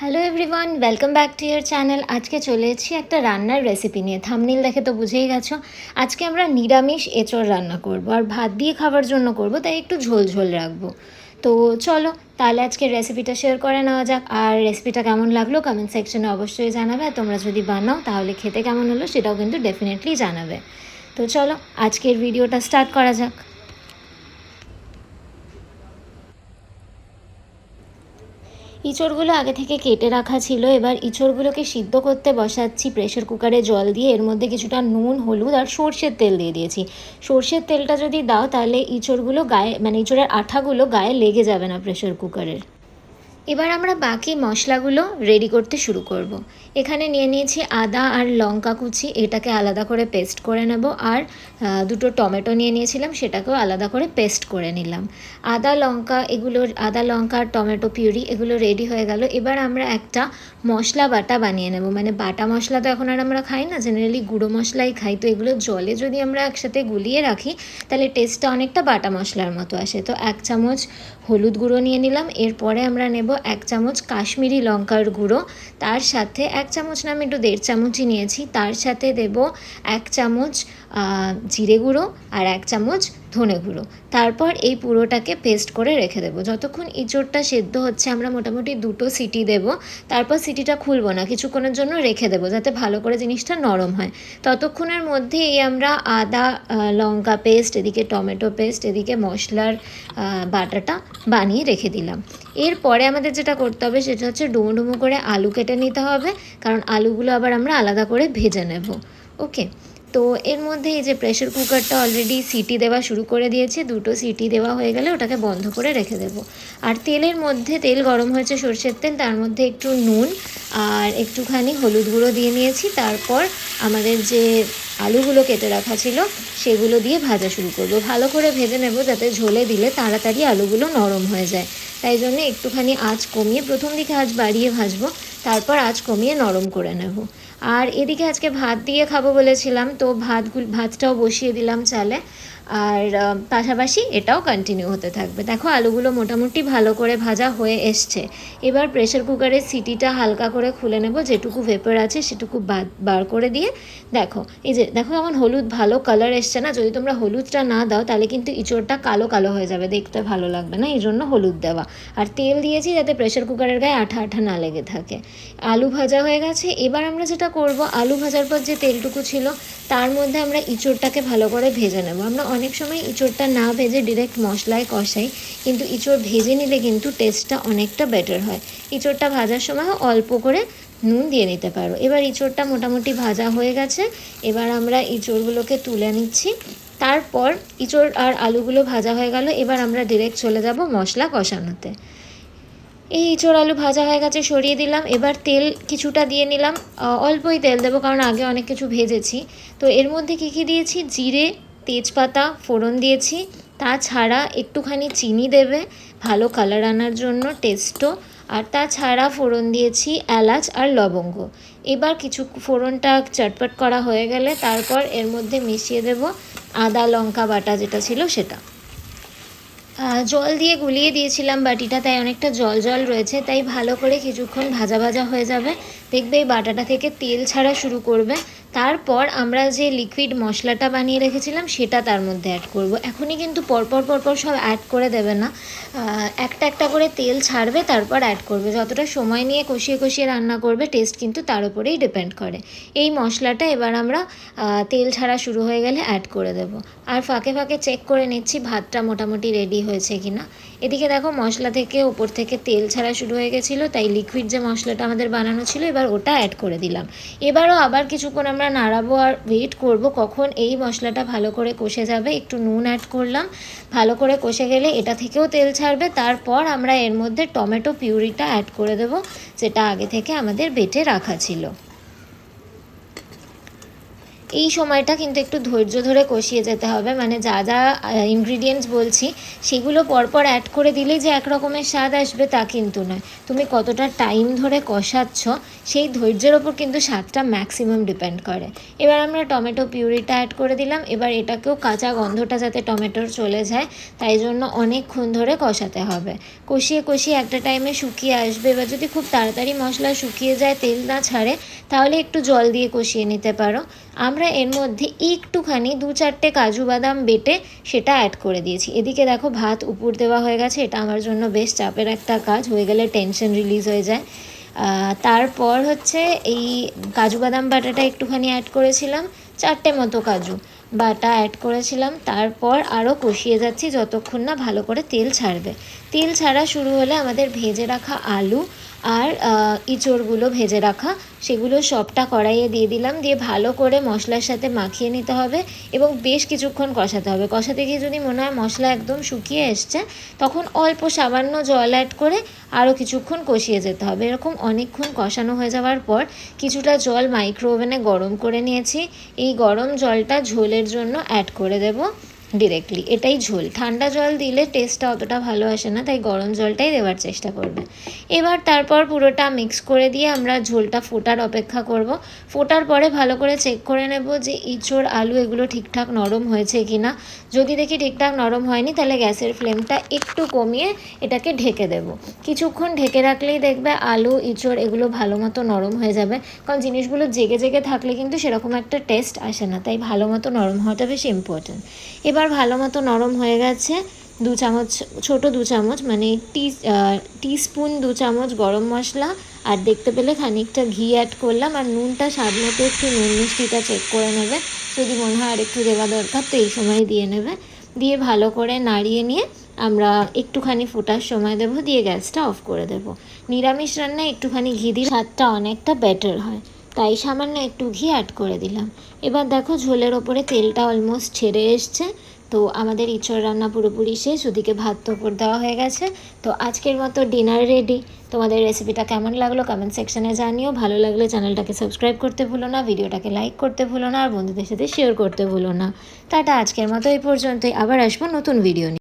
Hello everyone welcome back to your channel আজকে চলে এসেছি একটা রান্নার রেসিপি নিয়ে। থামনিল দেখে তো বুঝেই গেছো। আজকে আমরা নিরামিষ এঁচড় রান্না করব। আর ভাত দিয়ে খাবার জন্য করব, তাই একটু ঝোল ঝোল রাখব। তো চলো, তাহলে আজকে রেসিপিটা শেয়ার করে নেওয়া যাক। আর রেসিপিটা কেমন লাগল কমেন্ট সেকশনে অবশ্যই জানাবে। আর তোমরা যদি বানাও, তাহলে খেতে কেমন হলো সেটাও কিন্তু ডেফিনেটলি জানাবে। তো চলো, আজকের ভিডিওটা স্টার্ট করা যাক। ইঁচড়গুলো আগে থেকে কেটে রাখা ছিল। এবার ইঁচড়গুলোকে সিদ্ধ করতে বসাচ্ছি। প্রেশার কুকারে জল দিয়ে এর মধ্যে কিছুটা নুন, হলুদ আর সর্ষের তেল দিয়ে দিয়েছি। সর্ষের তেলটা যদি দাও তাহলে ইঁচড়গুলো গায়ে মানে ইঁচড়ের আঠাগুলো গায়ে লেগে যাবে না প্রেশার কুকারের। এবার আমরা বাকি মশলাগুলো রেডি করতে শুরু করব। এখানে নিয়ে নিয়েছি আদা আর লঙ্কা কুচি, এটাকে আলাদা করে পেস্ট করে নেব। আর দুটো টমেটো নিয়ে নিয়েছিলাম, সেটাকেও আলাদা করে পেস্ট করে নিলাম। আদা লঙ্কা এগুলোর আদা লঙ্কা আর টমেটো পিউরি এগুলো রেডি হয়ে গেল। এবার আমরা একটা মশলা বাটা বানিয়ে নেব। মানে বাটা মশলা তো এখন আর আমরা খাই না জেনারেলি গুঁড়ো মশলাই খাই। তো এগুলো জলে যদি আমরা একসাথে গুলিয়ে রাখি, তাহলে টেস্টটা অনেকটা বাটা মশলার মতো আসে। তো এক চামচ হলুদ গুঁড়ো নিয়ে নিলাম। এরপরে আমরা নেব এক চামচ কাশ্মীরি লঙ্কার গুঁড়ো, তার সাথে এক চামচ না, আমি একটু দেড় চামচই নিয়েছি, তার সাথে দেব এক চামচ জিরে গুঁড়ো আর এক চামচ ধনে গুঁড়ো তারপর এই পুরোটাকে পেস্ট করে রেখে দেবো। যতক্ষণ ইঁচড়টা সেদ্ধ হচ্ছে, আমরা মোটামুটি দুটো সিটি দেব। তারপর সিটিটা খুলবো না, কিছুক্ষণের জন্য রেখে দেবো, যাতে ভালো করে জিনিসটা নরম হয়। ততক্ষণের মধ্যে এই আমরা আদা লঙ্কা পেস্ট এদিকে টমেটো পেস্ট এদিকে মশলার বাটাটা বানিয়ে রেখে দিলাম। এরপরে আমাদের যেটা করতে হবে, সেটা হচ্ছে ডুমো ডুমো করে আলু কেটে নিতে হবে, কারণ আলুগুলো আবার আমরা আলাদা করে ভেজে নেব। ওকে? তো এর মধ্যে এই যে প্রেশার কুকারটা অলরেডি সিটি দেওয়া শুরু করে দিয়েছে, দুটো সিটি দেওয়া হয়ে গেলে ওটাকে বন্ধ করে রেখে দেবো। আর তেলের মধ্যে, তেল গরম হয়েছে সর্ষের তেল, তার মধ্যে একটু নুন আর একটুখানি হলুদ গুঁড়ো দিয়ে নিয়েছি। তারপর আমাদের যে আলুগুলো কেটে রাখা ছিল, সেগুলো দিয়ে ভাজা শুরু করব। ভালো করে ভেজে নেব যাতে ঝোলে দিলে তাড়াতাড়ি আলুগুলো নরম হয়ে যায়। তাই জন্য একটুখানি আঁচ কমিয়ে প্রথম দিকে আঁচ বাড়িয়ে ভাজবো, তারপর আঁচ কমিয়ে নরম করে নেব। আর এদিকে আজকে ভাত দিয়ে খাব বলেছিলাম তো ভাতগুলো ভাতটাও বসিয়ে দিলাম চালে। আর পাশাপাশি এটাও কন্টিনিউ হতে থাকবে। দেখো, আলুগুলো মোটামুটি ভালো করে ভাজা হয়ে এসছে। এবার প্রেশার কুকারের সিটিটা হালকা করে খুলে নেব, যেটুকু ভেপার আছে সেটুকু বাদ, বার করে দিয়ে। দেখো, এই যে, দেখো কেমন হলুদ, ভালো কালার এসছে না? যদি তোমরা হলুদটা না দাও, তাহলে কিন্তু ইঁচড়টা কালো কালো হয়ে যাবে। দেখতে ভালো লাগবে না, এই জন্য হলুদ দেওয়া। আর তেল দিয়েছি যাতে প্রেশার কুকারের গায়ে আঠা আঠা না লেগে থাকে। আলু ভাজা হয়ে গেছে। এবার আমরা যেটা করব, আলু ভাজার পর যে তেলটুকু ছিল, তার মধ্যে আমরা ইঁচড়টাকে ভালো করে ভেজে নেব। আমরা অনেক সময় ইঁচড়টা না ভেজে ডিরেক্ট মশলায় কষাই, কিন্তু ইঁচড় ভেজে নিলে কিন্তু টেস্টটা অনেকটা বেটার হয়। ইঁচড়টা ভাজার সময় অল্প করে নুন দিয়ে নিতে পারো। এবার ইঁচড়টা মোটামুটি ভাজা হয়ে গেছে, এবার আমরা ইঁচড়গুলোকে তুলে নিচ্ছি। তারপর ইঁচড় আর আলুগুলো ভাজা হয়ে গেল, এবার আমরা ডিরেক্ট চলে যাব মশলা কষানোতে। এই ইঁচড় আলু ভাজা হয়ে গেছে, সরিয়ে দিলাম। এবার তেল কিছুটা দিয়ে নিলাম। অল্পই তেল দেবো, কারণ আগে অনেক কিছু ভেজেছি। তো এর মধ্যে কী কী দিয়েছি? জিরে তেজপাতা ফোড়ন দিয়েছি। তাছাড়া একটুখানি চিনি দেবে, ভালো কালার আনার জন্য টেস্টও আর তাছাড়া ফোড়ন দিয়েছি এলাচ আর লবঙ্গ। এবার কিছু ফোড়নটা চটপট করা হয়ে গেলে তারপর এর মধ্যে মিশিয়ে দেব আদা, লঙ্কা বাটা যেটা ছিল সেটা। জল দিয়ে গুলিয়ে দিয়েছিলাম বাটিটা, তাই অনেকটা জল জল রয়েছে, তাই ভালো করে কিছুক্ষণ ভাজা ভাজা হয়ে যাবে। দেখবে এই বাটাটা থেকে তেল ছাড়া শুরু করবে। তারপর আমরা যে লিকুইড মশলাটা বানিয়ে রেখেছিলাম, সেটা তার মধ্যে অ্যাড করব। এখনই কিন্তু পরপর পরপর সব অ্যাড করে দেবে না। একটা একটা করে তেল ছাড়বে, তারপর অ্যাড করবে। যতটা সময় নিয়ে কষিয়ে কষিয়ে রান্না করবে টেস্ট কিন্তু তার উপরেই ডিপেন্ড করে। এই মশলাটা এবার আমরা তেল ছাড়া শুরু হয়ে গেলে অ্যাড করে দেব। আর ফাঁকে ফাঁকে চেক করে নিচ্ছি, ভাতটা মোটামুটি রেডি হয়েছে কি না এদিকে দেখো, মশলা থেকে ওপর থেকে তেল ছাড়া শুরু হয়ে গেছিল, তাই লিকুইড যে মশলাটা আমাদের বানানো ছিল, এবার ওটা অ্যাড করে দিলাম। এবারও আবার কিছুক্ষণ আমরা নাড়াবো আর ওয়েট করব কখন এই মশলাটা ভালো করে কষে যাবে। একটু নুন অ্যাড করলাম। ভালো করে কষে গেলে এটা থেকেও তেল ছাড়বে। তারপর আমরা এর মধ্যে টমেটো পিউরিটা অ্যাড করে দেবো, যেটা আগে থেকে আমাদের বেটে রাখা ছিল। এই সময়টা কিন্তু একটু ধৈর্য ধরে কষিয়ে যেতে হবে। মানে যা যা ইনগ্রিডিয়েন্টস বলছি, সেগুলো পরপর অ্যাড করে দিলেই যে একরকমের স্বাদ আসবে তা কিন্তু নয়। তুমি কতটা টাইম ধরে কষাচ্ছ, সেই ধৈর্যের ওপর কিন্তু স্বাদটা ম্যাক্সিমাম ডিপেন্ড করে। এবার আমরা টমেটো পিউরিটা অ্যাড করে দিলাম। এবার এটাকেও কাঁচা গন্ধটা যাতে টমেটোর চলে যায়, তাই জন্য অনেকক্ষণ ধরে কষাতে হবে। কষিয়ে কষিয়ে একটা টাইমে শুকিয়ে আসবে। এবার যদি খুব তাড়াতাড়ি মশলা শুকিয়ে যায়, তেল না ছাড়ে, তাহলে একটু জল দিয়ে কষিয়ে নিতে পারো। আমরা এর মধ্যে একটুখানি দু চারটে কাজু বাদাম বেটে সেটা অ্যাড করে দিয়েছি। এদিকে দেখো ভাত উপর দেওয়া হয়ে গেছে, এটা আমার জন্য বেশ চাপের একটা কাজ, হয়ে গেলে টেনশন রিলিজ হয়ে যায়। তারপর হচ্ছে এই কাজু বাদাম বাটাটা একটুখানি অ্যাড করেছিলাম, চারটে মতো কাজু বাটা অ্যাড করেছিলাম। তারপর আরও কষিয়ে যাচ্ছি যতক্ষণ না ভালো করে তেল ছাড়বে। তেল ছাড়া শুরু হলে আমাদের ভেজে রাখা আলু আর ইঁচড়গুলো ভেজে রাখা। সেগুলো সবটা কড়াইয়ে দিয়ে দিলাম। দিয়ে ভালো করে মশলার সাথে মাখিয়ে নিতে হবে এবং বেশ কিছুক্ষণ কষাতে হবে। কষাতে গিয়ে যদি মনে হয় মশলা একদম শুকিয়ে এসছে, তখন অল্প সামান্য জল অ্যাড করে আরও কিছুক্ষণ কষিয়ে যেতে হবে। এরকম অনেকক্ষণ কষানো হয়ে যাওয়ার পর কিছুটা জল মাইক্রো ওভেনে গরম করে নিয়েছি। এই গরম জলটা ঝোলের জন্য অ্যাড করে দেব। ডিরেক্টলি এটাই ঝোল। ঠান্ডা জল দিলে টেস্টটা অতটা ভালো আসে না, তাই গরম জলটাই দেওয়ার চেষ্টা করবে। এবার তারপর পুরোটা মিক্স করে দিয়ে আমরা ঝোলটা ফোটার অপেক্ষা করব। ফোটার পরে ভালো করে চেক করে নেব যে ইঁচড় আলু এগুলো ঠিকঠাক নরম হয়েছে কি না যদি দেখি ঠিকঠাক নরম হয়নি, তাহলে গ্যাসের ফ্লেমটা একটু কমিয়ে এটাকে ঢেকে দেব। কিছুক্ষণ ঢেকে রাখলেই দেখবে আলু, ইঁচড় এগুলো ভালো মতো নরম হয়ে যাবে। কারণ জিনিসগুলো জেগে জেগে থাকলে কিন্তু সেরকম একটা টেস্ট আসে না, তাই ভালো মতো নরম হওয়াটা বেশি ইম্পর্ট্যান্ট এবার ভালো মতো নরম হয়ে গেছে। দু চামচ, ছোট দু চামচ মানে টি টিস্পুন দু চামচ গরম মশলা। আর দেখতে পেলে খানিকটা ঘি অ্যাড করলাম। আর নুনটা স্বাদ মতো একটু নুন মিষ্টিটা চেক করে নেবে। যদি মনে হয় আর একটু দেওয়া দরকার, তো এই সময় দিয়ে নেবে। দিয়ে ভালো করে নাড়িয়ে নিয়ে আমরা একটুখানি ফোটার সময় দেবো। দিয়ে গ্যাসটা অফ করে দেবো। নিরামিষ রান্নায় একটুখানি ঘি দিলে স্বাদটা অনেকটা বেটার হয়। তাই সামান্য একটু ঘি অ্যাড করে দিলাম। এবার দেখো ঝোলের ওপরে তেলটা অলমোস্ট ছেড়ে এসছে। তো আমাদের ইঁচড় রান্না পুরোপুরি শেষ, ওদিকে ভাত তোপর দেওয়া হয়ে গেছে। তো আজকের মতো ডিনার রেডি। তোমাদের রেসিপিটা কেমন লাগল কমেন্ট সেকশানে জানিও। ভালো লাগলে চ্যানেলটাকে সাবস্ক্রাইব করতে ভুলো না, ভিডিওটাকে লাইক করতে ভুলো না, আর বন্ধুদের সাথে শেয়ার করতে ভুলো না। টাটা, আজকের মতো এই পর্যন্তই। আবার আসব নতুন ভিডিও নিয়ে।